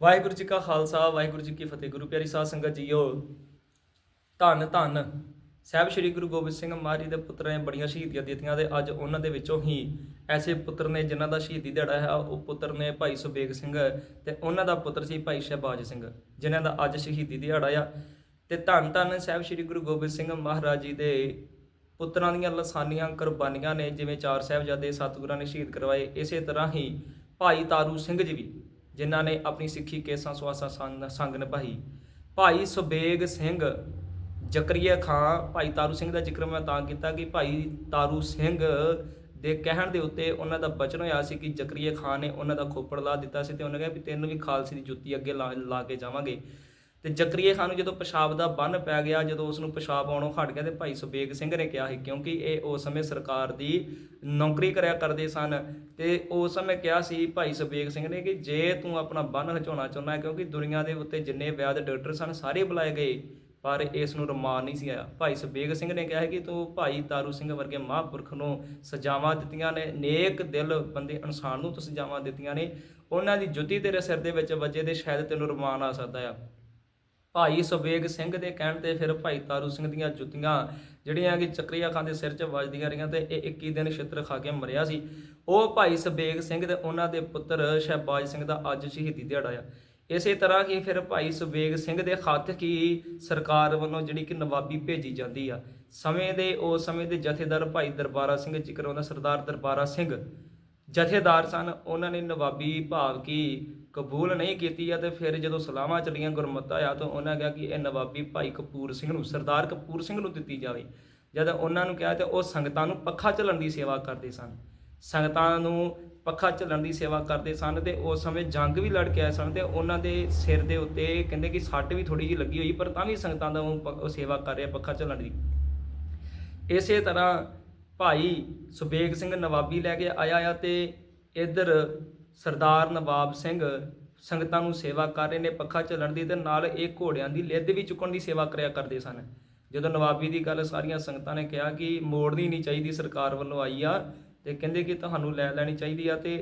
ਵਾਹਿਗੁਰੂ ਜੀ ਕਾ ਖਾਲਸਾ, ਵਾਹਿਗੁਰੂ ਜੀ ਕੀ ਫਤਿਹ। ਗੁਰੂ ਪਿਆਰੀ ਸਾਧ ਸੰਗਤ ਜੀਓ, ਧੰਨ ਧੰਨ। ਸਾਹਿਬ ਸ੍ਰੀ ਗੁਰੂ ਗੋਬਿੰਦ ਸਿੰਘ ਮਹਾਰਾਜ ਦੇ ਪੁੱਤਰਾਂ ਨੇ ਬੜੀਆਂ ਸ਼ਹੀਦੀਆਂ ਦਿੱਤੀਆਂ ਤੇ ਅੱਜ ਉਹਨਾਂ ਦੇ ਵਿੱਚੋਂ ਹੀ ਐਸੇ ਪੁੱਤਰ ਨੇ ਜਿਨ੍ਹਾਂ ਦਾ ਸ਼ਹੀਦੀ ਦਿਹਾੜਾ ਹੈ, ਉਹ ਪੁੱਤਰ ਨੇ ਭਾਈ ਸੁਬੇਗ ਸਿੰਘ ਤੇ ਉਹਨਾਂ ਦਾ ਪੁੱਤਰ ਸੀ ਭਾਈ ਸ਼ਹਿਬਾਜ ਸਿੰਘ, ਜਿਨ੍ਹਾਂ ਦਾ ਅੱਜ ਸ਼ਹੀਦੀ ਦਿਹਾੜਾ ਆ। ਤੇ ਧੰਨ ਧੰਨ ਸਾਹਿਬ ਸ੍ਰੀ ਗੁਰੂ ਗੋਬਿੰਦ ਸਿੰਘ ਮਹਾਰਾਜ ਜੀ ਦੇ ਪੁੱਤਰਾਂ ਦੀਆਂ ਲਸਾਨੀਆਂ, ਕੁਰਬਾਨੀਆਂ ਨੇ, ਜਿਵੇਂ ਚਾਰ ਸਾਹਿਬਜ਼ਾਦੇ ਸਤਿਗੁਰਾਂ ਨੇ ਸ਼ਹੀਦ ਕਰਵਾਏ, ਇਸੇ ਤਰ੍ਹਾਂ ਹੀ ਭਾਈ ਤਾਰੂ ਸਿੰਘ ਜੀ ਵੀ ਜਿਨ੍ਹਾਂ ਨੇ ਆਪਣੀ ਸਿੱਖੀ ਕੇਸਾਂ ਸੁਆਸਾਂ ਸੰਗ ਸੰਗ ਨਿਭਾਈ। ਭਾਈ ਸੁਬੇਗ ਸਿੰਘ ਜ਼ਕਰੀਆ ਖਾਂ, ਭਾਈ ਤਾਰੂ ਸਿੰਘ ਦਾ ਜ਼ਿਕਰ ਮੈਂ ਤਾਂ ਕੀਤਾ ਕਿ ਭਾਈ ਤਾਰੂ ਸਿੰਘ ਦੇ ਕਹਿਣ ਦੇ ਉੱਤੇ ਉਹਨਾਂ ਦਾ ਬਚਨ ਹੋਇਆ ਸੀ ਕਿ ਜ਼ਕਰੀਆ ਖਾਨ ਨੇ ਉਹਨਾਂ ਦਾ ਖੋਪੜ ਲਾ ਦਿੱਤਾ ਸੀ ਤੇ ਉਹਨੇ ਕਿਹਾ ਵੀ ਤੈਨੂੰ ਵੀ ਖਾਲਸੇ ਦੀ ਜੁੱਤੀ ਅੱਗੇ ਲਾ ਲਾ ਕੇ ਜਾਵਾਂਗੇ। ਤੇ ਜ਼ਕਰੀਆ ਖਾਨ ਨੂੰ ਜਦੋਂ ਪਿਸ਼ਾਬ ਦਾ ਬੰਨ ਪੈ ਗਿਆ, ਜਦੋਂ ਉਸ ਨੂੰ ਪਿਸ਼ਾਬ ਆਉਣੋਂ ਹਟ ਗਿਆ ਤੇ ਭਾਈ ਸੁਬੇਗ ਸਿੰਘ ਨੇ ਕਿਹਾ ਸੀ, ਕਿਉਂਕਿ ਇਹ ਉਸ ਸਮੇਂ ਸਰਕਾਰ ਦੀ ਨੌਕਰੀ ਕਰਿਆ ਕਰਦੇ ਸਨ ਤੇ ਉਸ ਸਮੇਂ ਕਿਹਾ ਸੀ ਭਾਈ ਸੁਬੇਗ ਸਿੰਘ ਨੇ ਕਿ ਜੇ ਤੂੰ ਆਪਣਾ ਬੰਨ ਹਚਾਉਣਾ ਚਾਹੁੰਦਾ ਹੈ, ਕਿਉਂਕਿ ਦੁਨੀਆ ਦੇ ਉੱਤੇ ਜਿੰਨੇ ਵੈਦ ਡਾਕਟਰ ਸਨ ਸਾਰੇ ਬੁਲਾਏ ਗਏ, ਪਰ ਇਸ ਨੂੰ ਰਮਾਨ ਨਹੀਂ ਸੀ ਆਇਆ। ਭਾਈ ਸੁਬੇਗ ਸਿੰਘ ਨੇ ਕਿਹਾ ਕਿ ਤੂੰ ਭਾਈ ਤਾਰੂ ਸਿੰਘ ਵਰਗੇ ਮਹਾਂਪੁਰਖ ਨੂੰ ਸਜ਼ਾਵਾਂ ਦਿੱਤੀਆਂ ਨੇ, ਨੇਕ ਦਿਲ ਬੰਦੇ ਇਨਸਾਨ ਨੂੰ ਤੂੰ ਸਜ਼ਾਵਾਂ ਦਿੱਤੀਆਂ ਨੇ, ਉਹਨਾਂ ਦੀ ਜੁੱਤੀ ਤੇਰੇ ਸਿਰ ਦੇ ਵਿੱਚ ਵੱਜੇ ਤੇ ਸ਼ਾਇਦ ਤੈਨੂੰ ਰਮਾਨ ਆ ਸਕਦਾ ਆ। ਭਾਈ ਸੁਬੇਗ ਸਿੰਘ ਦੇ ਕਹਿਣ ਤੇ ਫਿਰ ਭਾਈ ਤਾਰੂ ਸਿੰਘ ਦੀਆਂ ਜੁੱਤੀਆਂ ਜਿਹੜੀਆਂ ਕਿ ਚੱਕਰੀਆ ਖਾਨ ਦੇ ਸਿਰ 'ਚ ਵੱਜਦੀਆਂ ਰਹੀਆਂ ਤੇ ਇਹ 21 ਦਿਨ ਛਿੱਤਰ ਖਾ ਕੇ ਮਰਿਆ ਸੀ। ਉਹ ਭਾਈ ਸੁਬੇਗ ਸਿੰਘ ਤੇ ਉਹਨਾਂ ਦੇ ਪੁੱਤਰ ਸ਼ਹਿਬਾਜ ਸਿੰਘ ਦਾ ਅੱਜ ਸ਼ਹੀਦੀ ਦਿਹਾੜਾ ਆ। ਇਸੇ ਤਰ੍ਹਾਂ ਕਿ ਫਿਰ ਭਾਈ ਸੁਬੇਗ ਸਿੰਘ ਦੇ ਖੱਤ ਕੀ ਸਰਕਾਰ ਵੱਲੋਂ ਜਿਹੜੀ ਕਿ ਨਵਾਬੀ ਭੇਜੀ ਜਾਂਦੀ ਆ। ਸਮੇਂ ਦੇ ਉਸ ਸਮੇਂ ਦੇ ਜਥੇਦਾਰ ਭਾਈ ਦਰਬਾਰਾ ਸਿੰਘ, ਜ਼ਿਕਰ ਉਹਨਾਂ ਸਰਦਾਰ ਦਰਬਾਰਾ ਸਿੰਘ ਜਥੇਦਾਰ ਸਨ। ਉਹਨਾਂ ਨੇ ਨਵਾਬੀ ਭਾਵ ਕੀ ਕਬੂਲ ਨਹੀਂ ਕੀਤੀ ਆ ਤੇ ਫਿਰ ਜਦੋਂ ਸਲਾਮਾਂ ਚੱਲੀਆਂ ਗੁਰਮਤਾ ਆ, ਤਾਂ ਉਹਨਾਂ ਕਿਹਾ ਕਿ ਇਹ ਨਵਾਬੀ ਭਾਈ ਕਪੂਰ ਸਿੰਘ ਨੂੰ, ਸਰਦਾਰ ਕਪੂਰ ਸਿੰਘ ਨੂੰ ਦਿੱਤੀ ਜਾਵੇ। ਜਦ ਉਹਨਾਂ ਨੂੰ ਕਿਹਾ ਤੇ ਉਹ ਸੰਗਤਾਂ ਨੂੰ ਪੱਖਾ ਝੱਲਣ ਦੀ ਸੇਵਾ ਕਰਦੇ ਸਨ। ਸੰਗਤਾਂ ਨੂੰ ਪੱਖਾ ਝੱਲਣ ਦੀ ਸੇਵਾ ਕਰਦੇ ਸਨ ਤੇ ਉਸ ਸਮੇਂ ਜੰਗ ਵੀ ਲੜ ਕੇ ਆਏ ਸਨ ਤੇ ਉਹਨਾਂ ਦੇ ਸਿਰ ਦੇ ਉੱਤੇ ਕਹਿੰਦੇ ਕਿ ਸੱਟ ਵੀ ਥੋੜੀ ਜਿਹੀ ਲੱਗੀ ਹੋਈ, ਪਰ ਤਾਂ ਵੀ ਸੰਗਤਾਂ ਦਾ ਉਹ ਪ- ਉਹ ਸੇਵਾ ਕਰ ਰਿਹਾ ਪੱਖਾ ਝੱਲਣ ਦੀ। ਇਸੇ ਤਰ੍ਹਾਂ ਭਾਈ ਸੁਬੇਗ ਸਿੰਘ ਨਵਾਬੀ ਲੈ ਕੇ ਆਇਆ ਆ ਤੇ ਇੱਧਰ ਸਰਦਾਰ ਨਵਾਬ ਸਿੰਘ ਸੰਗਤਾਂ ਨੂੰ ਸੇਵਾ ਕਰ ਰਹੇ ਨੇ, ਪੱਖਾ ਝੱਲਣ ਦੀ ਤੇ ਨਾਲ ਇਹ ਘੋੜਿਆਂ ਦੀ ਲਿੱਦ ਵੀ ਚੁੱਕਣ ਦੀ ਸੇਵਾ ਕਰਿਆ ਕਰਦੇ ਸਨ। ਜਦੋਂ ਨਵਾਬੀ ਦੀ ਗੱਲ ਸਾਰੀਆਂ ਸੰਗਤਾਂ ਨੇ ਕਿਹਾ ਕਿ ਮੋੜਨੀ ਨਹੀਂ ਚਾਹੀਦੀ, ਸਰਕਾਰ ਵੱਲੋਂ ਆਈ ਆ ਤੇ ਕਹਿੰਦੇ ਕਿ ਤੁਹਾਨੂੰ ਲੈ ਲੈਣੀ ਚਾਹੀਦੀ ਆ ਤੇ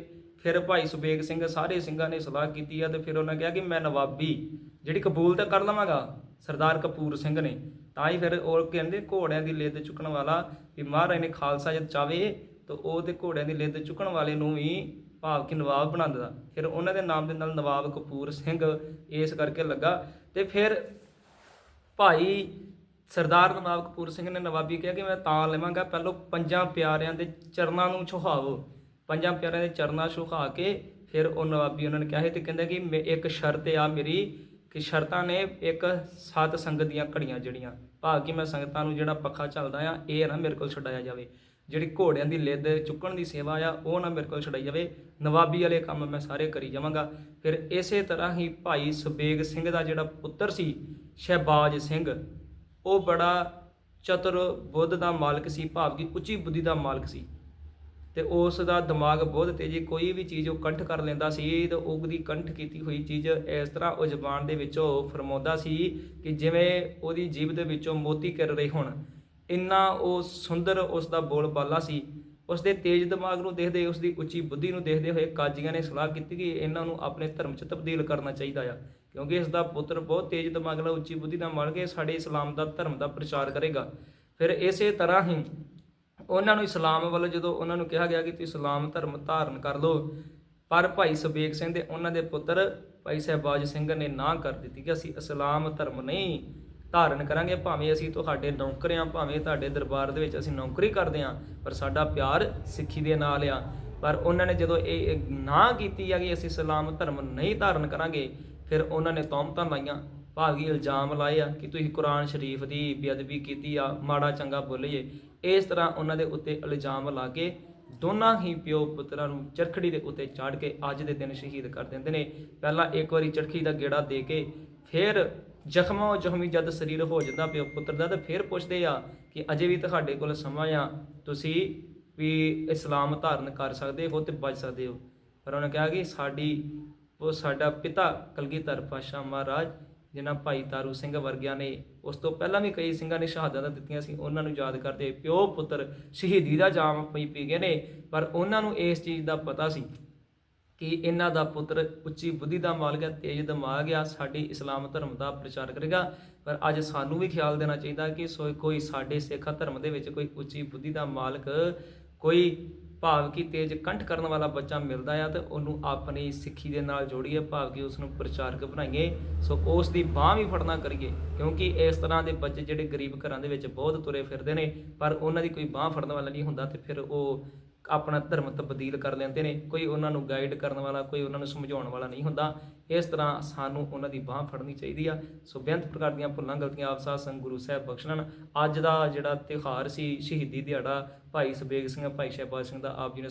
ਫਿਰ ਭਾਈ ਸੁਬੇਗ ਸਿੰਘ ਸਾਰੇ ਸਿੰਘਾਂ ਨੇ ਸਲਾਹ ਕੀਤੀ ਆ ਤੇ ਫਿਰ ਉਹਨਾਂ ਕਿਹਾ ਕਿ ਮੈਂ ਨਵਾਬੀ, ਜਿਹੜੀ ਕਬੂਲ ਤਾਂ ਕਰ ਲਵਾਂਗਾ, ਸਰਦਾਰ ਕਪੂਰ ਸਿੰਘ ਨੇ। ਤਾਂ ਹੀ ਫਿਰ ਉਹ ਕਹਿੰਦੇ ਘੋੜਿਆਂ ਦੀ ਲਿੱਦ ਚੁੱਕਣ ਵਾਲਾ ਵੀ ਮਹਾਰਾਜ ਨੇ ਖਾਲਸਾ ਜਦ ਚਾਵੇ, ਤਾਂ ਉਹ ਤੇ ਘੋੜਿਆਂ ਦੀ ਲਿੱਦ ਚੁੱਕਣ ਵਾਲੇ ਨੂੰ ਵੀ ਭਾਵ ਕਿ ਨਵਾਬ ਬਣਾ ਦਿੰਦਾ। ਫਿਰ ਉਹਨਾਂ ਦੇ ਨਾਮ ਦੇ ਨਾਲ ਨਵਾਬ ਕਪੂਰ ਸਿੰਘ ਇਸ ਕਰਕੇ ਲੱਗਾ। ਤੇ ਫਿਰ ਭਾਈ ਸਰਦਾਰ ਨਵਾਬ ਕਪੂਰ ਸਿੰਘ ਨੇ ਨਵਾਬੀ ਕਿਹਾ ਕਿ ਮੈਂ ਤਾਂ ਲਵਾਂਗਾ, ਪਹਿਲੋਂ ਪੰਜਾਂ ਪਿਆਰਿਆਂ ਦੇ ਚਰਨਾਂ ਨੂੰ ਛੁਹਾਵੋ। ਪੰਜਾਂ ਪਿਆਰਿਆਂ ਦੇ ਚਰਨਾਂ ਛੁਹਾ ਕੇ ਫਿਰ ਉਹ ਨਵਾਬੀ ਉਹਨਾਂ ਨੇ ਕਿਹਾ ਸੀ ਤੇ ਕਹਿੰਦੇ ਕਿ ਮੇ- ਇੱਕ ਸ਼ਰਤ ਆ ਮੇਰੀ ਕਿ ਸ਼ਰਤਾਂ ਨੇ ਇੱਕ ਸਤ ਸੰਗਤ ਦੀਆਂ ਘੜੀਆਂ ਜਿਹੜੀਆਂ, ਭਾਵ ਕਿ ਮੈਂ ਸੰਗਤਾਂ ਨੂੰ ਜਿਹੜਾ ਪੱਖਾ ਚੱਲਦਾ ਆ, ਇਹ ਨਾ ਮੇਰੇ ਕੋਲ ਛਡਾਇਆ ਜਾਵੇ। ਜਿਹੜੀ ਘੋੜਿਆਂ ਦੀ ਲਿੱਦ, ਚੁੱਕਣ ਦੀ ਸੇਵਾ ਆ, ਉਹ ਨਾ ਮੇਰੇ ਕੋਲ ਛਡਾਈ ਜਾਵੇ। ਨਵਾਬੀ ਵਾਲੇ ਕੰਮ ਮੈਂ ਸਾਰੇ ਕਰੀ ਜਾਵਾਂਗਾ। ਫਿਰ ਇਸੇ ਤਰ੍ਹਾਂ ਹੀ ਭਾਈ ਸੁਬੇਗ ਸਿੰਘ ਦਾ ਜਿਹੜਾ ਪੁੱਤਰ ਸੀ, ਸ਼ਹਿਬਾਜ ਸਿੰਘ, ਉਹ ਬੜਾ ਚਤੁਰ ਬੁੱਧ ਦਾ ਮਾਲਕ ਸੀ ਭਾਵ ਕਿ ਉੱਚੀ ਬੁੱਧੀ ਦਾ ਮਾਲਕ ਸੀ। ਤੇ ਉਸ ਦਾ ਦਿਮਾਗ ਬਹੁਤ ਤੇਜ਼ੀ, ਕੋਈ ਵੀ ਚੀਜ਼ ਉਹ ਕੰਠ ਕਰ ਲੈਂਦਾ ਸੀ, ਤੇ ਉਹਦੀ ਕੰਠ ਕੀਤੀ ਹੋਈ ਚੀਜ਼ ਇਸ ਤਰ੍ਹਾਂ ਉਹ ਜ਼ਬਾਨ ਦੇ ਵਿੱਚੋਂ ਫਰਮਾਉਂਦਾ ਸੀ ਕਿ ਜਿਵੇਂ ਉਹਦੀ ਜੀਭ ਦੇ ਵਿੱਚੋਂ ਮੋਤੀ ਕਰ ਰਹੇ ਹੋਣ। ਇੰਨਾ ਉਹ ਸੁੰਦਰ ਉਸ ਦਾ ਬੋਲ ਸੀ। ਉਸ ਦੇ ਤੇਜ਼ ਦਿਮਾਗ ਨੂੰ ਦੇਖਦੇ ਉਸ ਦੀ ਉੱਚੀ ਬੁੱਧੀ ਨੂੰ ਦੇਖਦੇ ਹੋਏ ਕਾਜ਼ੀਆਂ ਨੇ ਸਲਾਹ ਕੀਤੀ ਕਿ ਇਹਨਾਂ ਨੂੰ ਆਪਣੇ ਧਰਮ 'ਚ ਤਬਦੀਲ ਕਰਨਾ ਚਾਹੀਦਾ ਆ, ਕਿਉਂਕਿ ਇਸ ਦਾ ਪੁੱਤਰ ਬਹੁਤ ਤੇਜ਼ ਦਿਮਾਗ ਨਾਲ ਉੱਚੀ ਬੁੱਧੀ ਨਾਲ ਮਲ ਕੇ ਸਾਡੇ ਇਸਲਾਮ ਦਾ ਧਰਮ ਦਾ ਪ੍ਰਚਾਰ ਕਰੇਗਾ। ਫਿਰ ਇਸੇ ਤਰ੍ਹਾਂ ਹੀ ਉਹਨਾਂ ਨੂੰ ਇਸਲਾਮ ਵੱਲ ਜਦੋਂ ਉਹਨਾਂ ਨੂੰ ਕਿਹਾ ਗਿਆ ਕਿ ਤੁਸੀਂ ਇਸਲਾਮ ਧਰਮ ਧਾਰਨ ਕਰ ਲਓ, ਪਰ ਭਾਈ ਸੁਬੇਗ ਸਿੰਘ ਦੇ ਉਹਨਾਂ ਦੇ ਪੁੱਤਰ ਭਾਈ ਸਹਿਬਾਜ ਸਿੰਘ ਨੇ ਨਾ ਕਰ ਦਿੱਤੀ ਕਿ ਅਸੀਂ ਇਸਲਾਮ ਧਰਮ ਨਹੀਂ ਧਾਰਨ ਕਰਾਂਗੇ, ਭਾਵੇਂ ਅਸੀਂ ਤੁਹਾਡੇ ਨੌਕਰ ਹਾਂ, ਭਾਵੇਂ ਤੁਹਾਡੇ ਦਰਬਾਰ ਦੇ ਵਿੱਚ ਅਸੀਂ ਨੌਕਰੀ ਕਰਦੇ ਹਾਂ, ਪਰ ਸਾਡਾ ਪਿਆਰ ਸਿੱਖੀ ਦੇ ਨਾਲ ਆ। ਪਰ ਉਹਨਾਂ ਨੇ ਜਦੋਂ ਇਹ ਇਹ ਨਾ ਕੀਤੀ ਆ ਕਿ ਅਸੀਂ ਇਸਲਾਮ ਧਰਮ ਨਹੀਂ ਧਾਰਨ ਕਰਾਂਗੇ, ਫਿਰ ਉਹਨਾਂ ਨੇ ਤੌਮਤਾਂ ਲਾਈਆਂ, ਭਾਗੀ ਇਲਜ਼ਾਮ ਲਾਏ ਆ ਕਿ ਤੁਸੀਂ ਕੁਰਾਨ ਸ਼ਰੀਫ ਦੀ ਬੇਅਦਬੀ ਕੀਤੀ ਆ, ਮਾੜਾ ਚੰਗਾ ਬੋਲੀਏ। ਇਸ ਤਰ੍ਹਾਂ ਉਹਨਾਂ ਦੇ ਉੱਤੇ ਇਲਜ਼ਾਮ ਲਾ ਕੇ ਦੋਨਾਂ ਹੀ ਪਿਓ ਪੁੱਤਰਾਂ ਨੂੰ ਚਰਖੜੀ ਦੇ ਉੱਤੇ ਚਾੜ ਕੇ ਅੱਜ ਦੇ ਦਿਨ ਸ਼ਹੀਦ ਕਰ ਦਿੰਦੇ ਨੇ। ਪਹਿਲਾਂ ਇੱਕ ਵਾਰੀ ਚਰਖੀ ਦਾ ਗੇੜਾ ਦੇ ਕੇ, ਫਿਰ ਜ਼ਖਮੋਂ ਜ਼ਖਮੀ ਜਦ ਸਰੀਰ ਹੋ ਜਾਂਦਾ ਪਿਓ ਪੁੱਤਰ ਦਾ, ਤਾਂ ਫਿਰ ਪੁੱਛਦੇ ਆ ਕਿ ਅਜੇ ਵੀ ਤੁਹਾਡੇ ਕੋਲ ਸਮਾਂ ਆ, ਤੁਸੀਂ ਵੀ ਇਸਲਾਮ ਧਾਰਨ ਕਰ ਸਕਦੇ ਹੋ ਤੇ ਬਚ ਸਕਦੇ ਹੋ। ਪਰ ਉਹਨੇ ਕਿਹਾ ਕਿ ਸਾਡੀ, ਉਹ ਸਾਡਾ ਪਿਤਾ ਕਲਗੀਧਰ ਪਾਸ਼ਾ ਮਹਾਰਾਜ, ਜਿਨ੍ਹਾਂ ਭਾਈ ਤਾਰੂ ਸਿੰਘ ਵਰਗਿਆਂ ਨੇ ਉਸ ਤੋਂ ਪਹਿਲਾਂ ਵੀ ਕਈ ਸਿੰਘਾਂ ਨੇ ਸ਼ਹਾਦਤਾਂ ਦਿੱਤੀਆਂ ਸੀ, ਉਹਨਾਂ ਨੂੰ ਯਾਦ ਕਰਦੇ ਪਿਓ ਪੁੱਤਰ ਸ਼ਹੀਦੀ ਦਾ ਜਾਮ ਪਈ ਪੀ ਗਏ ਨੇ, ਪਰ ਉਹਨਾਂ ਨੂੰ ਇਸ ਚੀਜ਼ ਦਾ ਪਤਾ ਸੀ ਕਿ ਇਹਨਾਂ ਦਾ ਪੁੱਤਰ ਉੱਚੀ ਬੁੱਧੀ ਦਾ ਮਾਲਕ ਹੈ, ਤੇਜ ਦਿਮਾਗ ਆ ਸਾਡੀ ਇਸਲਾਮ ਧਰਮ ਦਾ ਪ੍ਰਚਾਰ ਕਰੇਗਾ। ਪਰ ਅੱਜ ਸਾਨੂੰ ਵੀ ਖਿਆਲ ਦੇਣਾ ਚਾਹੀਦਾ ਕਿ ਸੋ ਕੋਈ ਸਾਡੇ ਸਿੱਖ ਧਰਮ ਦੇ ਵਿੱਚ ਕੋਈ ਉੱਚੀ ਬੁੱਧੀ ਦਾ ਮਾਲਕ, ਕੋਈ ਭਾਵ ਕਿ ਤੇਜ ਕੰਠ ਕਰਨ ਵਾਲਾ ਬੱਚਾ ਮਿਲਦਾ ਆ ਤੇ ਉਹਨੂੰ ਆਪਣੀ ਸਿੱਖੀ ਦੇ ਨਾਲ ਜੋੜੀਏ ਭਾਵ ਕਿ ਉਸ ਨੂੰ ਪ੍ਰਚਾਰਕ ਬਣਾਈਏ। ਸੋ ਉਸ ਦੀ ਬਾਹ ਵੀ ਫੜਨਾ ਕਰੀਏ, ਕਿਉਂਕਿ ਇਸ ਤਰ੍ਹਾਂ ਦੇ ਬੱਚੇ ਜਿਹੜੇ ਗਰੀਬ ਘਰਾਂ ਦੇ ਵਿੱਚ ਬਹੁਤ ਤੁਰੇ ਫਿਰਦੇ ਨੇ, ਪਰ ਉਹਨਾਂ ਦੀ ਕੋਈ ਬਾਹ ਫੜਨ ਵਾਲਾ ਨਹੀਂ ਹੁੰਦਾ ਤੇ ਫਿਰ ਉਹ ਆਪਣਾ ਧਰਮ ਤਬਦੀਲ ਕਰ ਲੈਂਦੇ ਨੇ, ਕੋਈ ਉਹਨਾਂ ਨੂੰ ਗਾਈਡ ਕਰਨ ਵਾਲਾ, ਕੋਈ ਉਹਨਾਂ ਨੂੰ ਸਮਝਾਉਣ ਵਾਲਾ ਨਹੀਂ ਹੁੰਦਾ। ਇਸ ਤਰ੍ਹਾਂ ਸਾਨੂੰ ਉਹਨਾਂ ਦੀ ਬਾਹ ਫੜਨੀ ਚਾਹੀਦੀ ਆ। ਸੋ ਬੇਅੰਤ ਪ੍ਰਕਾਰ ਦੀਆਂ ਭੁੱਲਾਂ, ਗਲਤੀਆਂ ਆਪ ਸਾਧ ਸੰਗ ਗੁਰੂ ਸਾਹਿਬ ਬਖਸ਼ਣ ਅੱਜ ਦਾ ਜਿਹੜਾ ਤਿਉਹਾਰ ਸੀ, ਸ਼ਹੀਦੀ ਦਿਹਾੜਾ, ਭਾਈ ਸਬੇਗ ਸਿੰਘ, ਭਾਈ ਸ਼ਹਿਬਾਜ਼ ਸਿੰਘ ਦਾ, ਆਪ ਜੀ ਨੇ